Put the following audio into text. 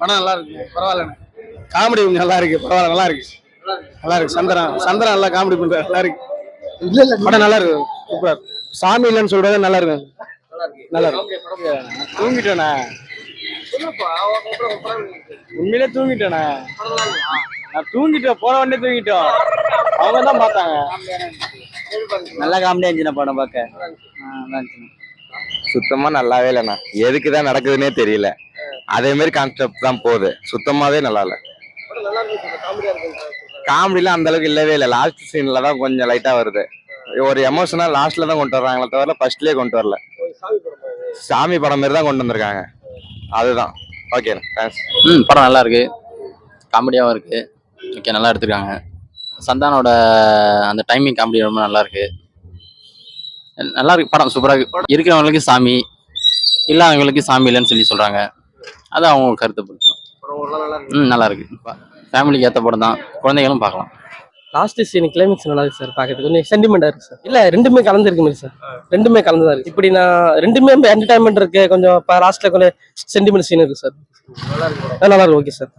படம் நல்லா இருக்கு. பரவாயில்லண்ணே காமெடி கொஞ்சம் நல்லா இருக்கு. பரவாயில்ல நல்லா இருக்கு. நல்லா இருக்கு. சந்திரன் சந்திரன் நல்லா காமெடி பண்றாரு. நல்லா இருக்கு. இல்ல இல்ல. படம் நல்லா இருக்கு. சூப்பர் சாமி இல்லைன்னு சொல்றது நல்லா இருக்கு. நல்லா இருக்கு. தூங்கிட்டேண்ணே உண்மையிலே தூங்கிட்டேண்ணே நான் தூங்கிட்டேன் போன உடனே தூங்கிட்டோம். அவங்க தான் பார்த்தாங்க. நல்ல காமெடியா இருந்துச்சு படம் பார்க்க. நல்லா சுத்தமா நல்லாவே இல்லைண்ணா. எதுக்கு தான் நடக்குதுன்னே தெரியல. அதே மாதிரி கான்செப்ட் தான் போகுது. சுத்தமாவே நல்லா இல்ல காமெடிலாம் அந்த அளவுக்கு இல்லவே இல்லை. லாஸ்ட் சீன்ல தான் கொஞ்சம் லைட்டா வருது. ஒரு எமோஷனா லாஸ்ட்ல தான் கொண்டு வர்றாங்களே தவிர ஃபர்ஸ்ட்லயே கொண்டு வரல. சாமி படம் மாதிரி தான் கொண்டு வந்திருக்காங்க. அதுதான். ஓகே தேங்க்ஸ் ம் படம் நல்லா இருக்கு. காமெடியாகவும் இருக்கு. ஓகே நல்லா எடுத்திருக்காங்க. சந்தானோட அந்த டைமிங் காமெடி ரொம்ப நல்லா இருக்கு. நல்லா இருக்கு படம் சூப்பராக இருக்கு. இருக்கிறவங்களுக்கு சாமி இல்லாதவங்களுக்கு சாமி இல்லைன்னு சொல்லி சொல்றாங்க. அது அவங்க கருத்தை பொறுத்து ம் நல்லா இருக்கு. ஃபேமிலிக்கு ஏற்ற படம் தான். குழந்தைகளும் பார்க்கலாம். லாஸ்ட் சீன் கிளைமேக்ஸ் நல்லா இருக்கு சார் பார்க்கறதுக்கு. கொஞ்சம் சென்டிமெண்டா இருக்கு சார் இல்ல ரெண்டுமே கலந்து இருக்கு மாதிரி சார் ரெண்டுமே கலந்து தான் இருக்கு. இப்படி நான் ரெண்டுமே என்டர்டைன்மெண்ட் இருக்கு. கொஞ்சம் லாஸ்ட்ல கொஞ்சம் சென்டிமெண்ட் சீன் இருக்கு சார் நல்லா இருக்கு ஓகே சார்